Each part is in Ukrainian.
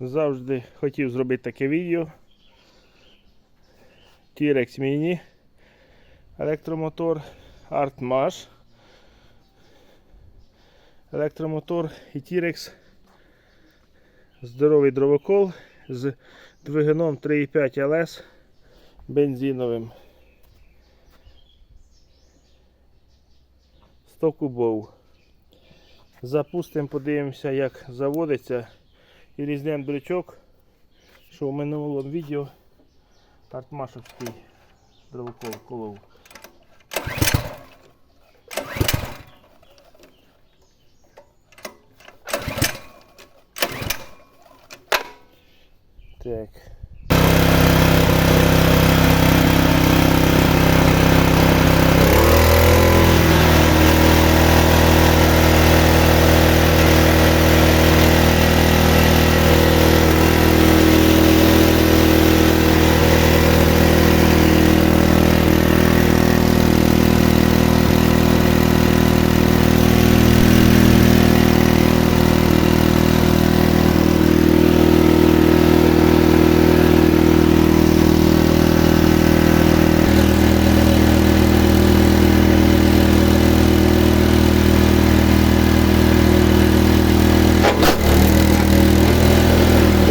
Завжди хотів зробити таке відео. T-Rex Mini. Електромотор. Artmash. Електромотор і T-Rex. Здоровий дровокол з двигуном 3,5 LS бензиновим. 100 кубов. Запустимо, подивимося, як заводиться. І різнем брючок, що в минулому відео артмашовський дровокол колов. Так.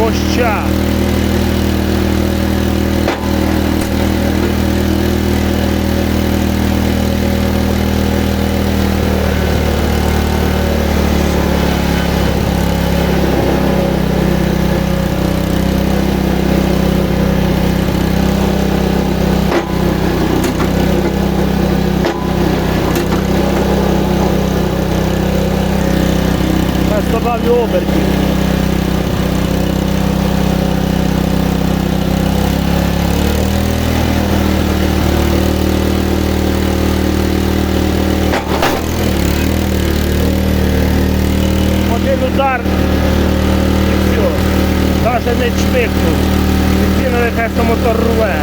Poxa! Toda a over. Навіть не чмикнув. Бензиновий хай мотор рве.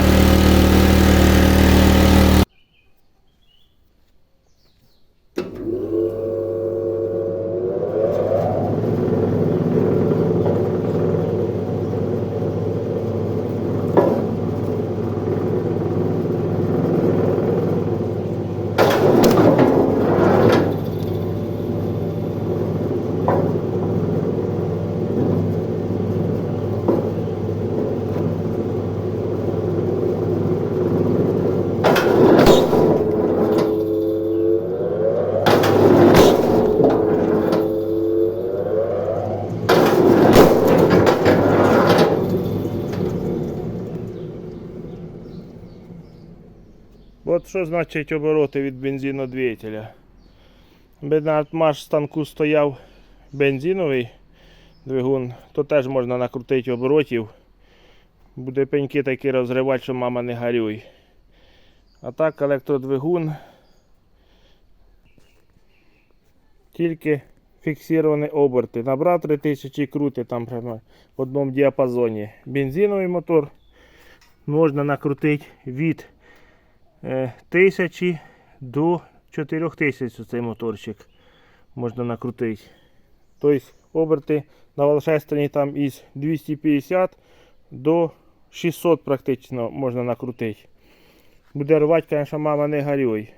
От що значить обороти від бензинодвигателя. Би на станку стояв бензиновий двигун, то теж можна накрутити оборотів. Буде пеньки такі розривати, що мама не горюй. А так електродвигун. Тільки фіксовані оберти. Набрав 3000 крути там прямо в одному діапазоні. Бензиновий мотор можна накрутити від е, 1000 до 4000 цей моторчик можна накрутити. Тобто оберти на Волшебстві там із 250 до 600 практично можна накрутити. Буде рвати, звісно, мама не горюй.